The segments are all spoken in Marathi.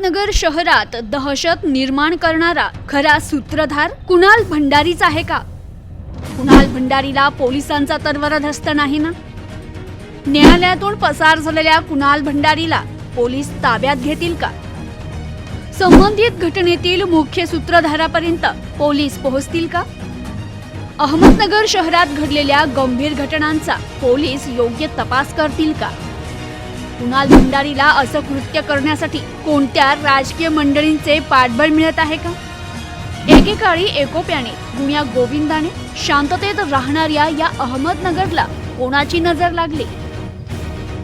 अहमदनगर शहरात दहशत निर्माण करणारा खरा सूत्रधार कुणाल भंडारीच आहे का? कुणाल भंडारीला पोलिसांचा तरवरा धस्त नाही ना? न्यायालयातून पसार झालेल्या कुणाल भंडारीला पोलीस ताब्यात घेतील का? संबंधित घटनेतील मुख्य सूत्रधारापर्यंत पोलीस पोहोचतील का? अहमदनगर शहरात घडलेल्या गंभीर घटनांचा पोलीस योग्य तपास करतील का? कुणाल भंडारीला असं कृत्य करण्यासाठी कोणत्या राजकीय मंडळींचे पाठबळ मिळत आहे का? एकेकाळी एकोप्याने गुण्या गोविंदाने शांततेत राहणाऱ्या या अहमदनगरला कोणाची नजर लागली?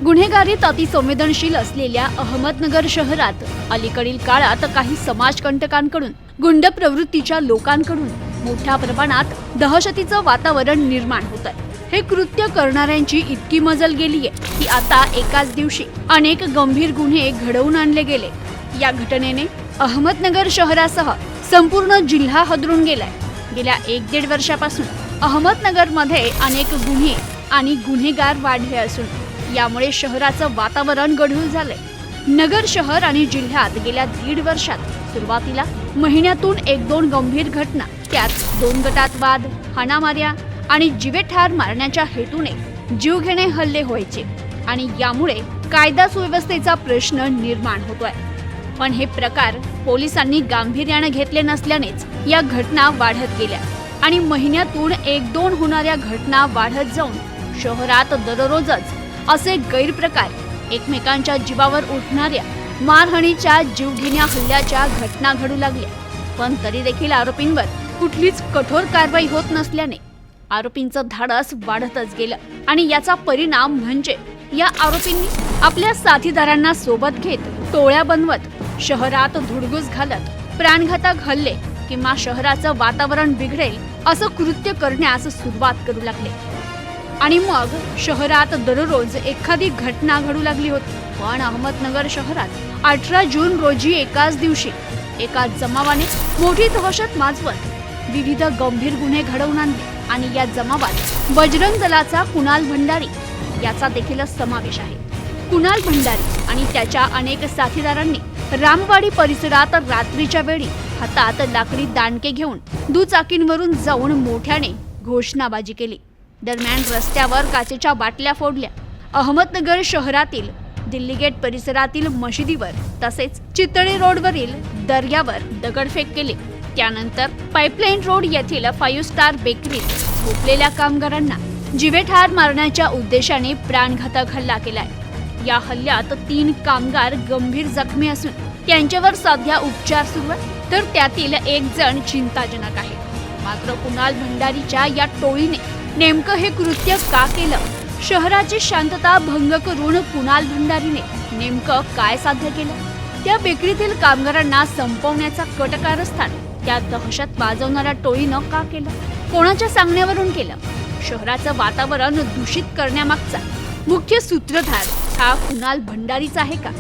गुन्हेगारीत अतिसंवेदनशील असलेल्या अहमदनगर शहरात अलीकडील काळात काही समाजकंटकांकडून गुंड प्रवृत्तीच्या लोकांकडून मोठ्या प्रमाणात दहशतीचं वातावरण निर्माण होत आहे हे कृत्य करणाऱ्यांची इतकी मजल गेली आहे की आता एकाच दिवशी अनेक गंभीर गुन्हे घडवून आणले गेले. या घटनेने अहमदनगर शहरासह संपूर्ण जिल्हा हदरून गेलाय. गेल्या एक दीड वर्षापासून अहमदनगरमध्ये अनेक गुन्हे आणि गुन्हेगार वाढले असून यामुळे शहराचं वातावरण गढूळ झालंय. नगर शहर आणि जिल्ह्यात गेल्या दीड वर्षात सुरुवातीला महिन्यातून एक दोन गंभीर घटना त्यात दोन गटात वाद हाणामाऱ्या आणि जीवे ठार मारण्याच्या हेतूने जीवघेणे हल्ले व्हायचे. आणि यामुळे कायदा सुव्यवस्थेचा प्रश्न निर्माण होतोय. पण हे प्रकार पोलिसांनी गांभीर्याने घेतले नसल्यानेच या घटना वाढत गेल्या. आणि महिन्यातून एक दोन होणाऱ्या घटना वाढत जाऊन शहरात दररोजच असे गैरप्रकार एकमेकांच्या जीवावर उठणाऱ्या मारहाणीच्या जीवघेण्या हल्ल्याच्या घटना घडू लागल्या. पण तरी देखील आरोपींवर कुठलीच कठोर कारवाई होत नसल्याने आरोपींचं धाडस वाढतच गेलं. आणि याचा परिणाम म्हणजे या आरोपींनी आपल्या साथीदारांना सोबत घेत टोळ्या बनवत शहरात धुडगूस घालत प्राणघातक हल्ले किंवा शहराचं वातावरण बिघडेल असं कृत्य करण्यास सुरुवात करू लागले. आणि मग शहरात दररोज एखादी घटना घडू लागली होती. पण अहमदनगर शहरात अठरा जून रोजी एकाच दिवशी एका जमावाने मोठी दहशत माजवत विविध गंभीर गुन्हे घडवून आणले. आणि या जमावात बजरंग दलाचा कुणाल भंडारी याचा देखील समावेश आहे. कुणाल भंडारी आणि त्याच्या अनेक साथीदारांनी रामवाडी परिसरात रात्रीच्या वेळी हातात लाकडी दांडके घेऊन दुचाकींवरून जाऊन मोठ्याने घोषणाबाजी केली. दरम्यान रस्त्यावर काचेच्या बाटल्या फोडल्या. अहमदनगर शहरातील दिल्ली गेट परिसरातील मशिदीवर तसेच चितळे रोडवरील दर्यावर दगडफेक केली. त्यानंतर पाईपलाईन रोड येथील फाईव्ह स्टार बेकरीत झोपलेल्या कामगारांना जीवेठार मारण्याच्या उद्देशाने प्राणघातक हल्ला केलाय. या हल्ल्यात तीन कामगार गंभीर जखमी असून त्यांच्यावर सध्या उपचार सुरू आहे तर त्यातील एक जण चिंताजनक आहे. मात्र कुणाल भंडारीच्या या टोळीने नेमकं हे कृत्य का केलं? शहराची शांतता भंग करून कुणाल भंडारीने नेमकं काय साध्य केलं? त्या बेकरीतील कामगारांना संपवण्याचा कट कारस्थान त्या दहशत वाजवणाऱ्या टोळीनं का केलं? कोणाच्या सांगण्यावरून केलं? शहराचं वातावरण दूषित करण्यामागचा मुख्य सूत्रधार हा कुणाल भंडारीचा आहे का?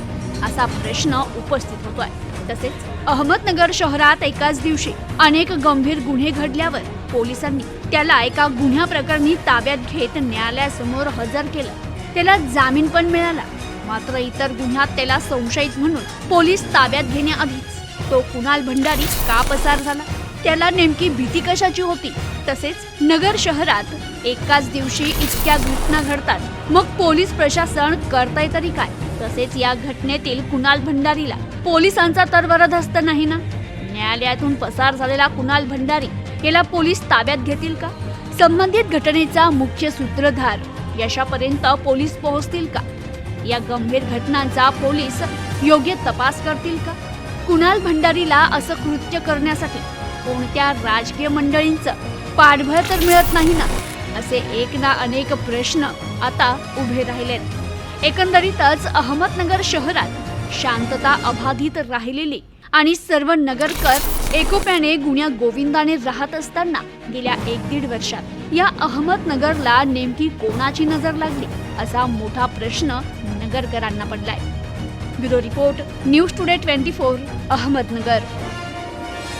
असा प्रश्न उपस्थित होतोय. तसेच अहमदनगर शहरात एकाच दिवशी अनेक गंभीर गुन्हे घडल्यावर पोलिसांनी त्याला एका गुन्ह्या प्रकरणी ताब्यात घेत न्यायालयासमोर हजर केलं. त्याला जामीन पण मिळाला. मात्र इतर गुन्ह्यात त्याला संशयित म्हणून पोलीस ताब्यात घेण्याआधीच तो कुणाल भंडारी का पसार झाला? त्याला नेमकी भीती कशाची होती? तसेच नगर शहरात एकाच दिवशी इतक्या घटना घडतात. मग पोलीस प्रशासन करताय तरी काय? तसेच या घटनेतील कुणाल भंडारीला पोलिसांचा तर वरदहस्त नाही ना? न्यायालयातून पसार झालेला कुणाल भंडारी याला पोलीस ताब्यात घेतील का? संबंधित घटनेचा मुख्य सूत्रधार यशापर्यंत पोलीस पोहोचतील का? या गंभीर घटनांचा पोलीस योग्य तपास करतील का? कुणाल भंडारीला असं कृत्य करण्यासाठी कोणत्या राजकीय मंडळींचं पाठबळ तर मिळत नाही ना? असे एक ना अनेक प्रश्न आता उभे राहिलेत. एकंदरीतच अहमदनगर शहरात शांतता अबाधित राहिलेली आणि सर्व नगरकर एकोप्याने गुण्या गोविंदाने राहत असताना गेल्या एक दीड वर्षात या अहमदनगरला नेमकी कोणाची नजर लागली? असा मोठा प्रश्न नगरकरांना पडलाय. bureau report news today twenty four Ahmednagar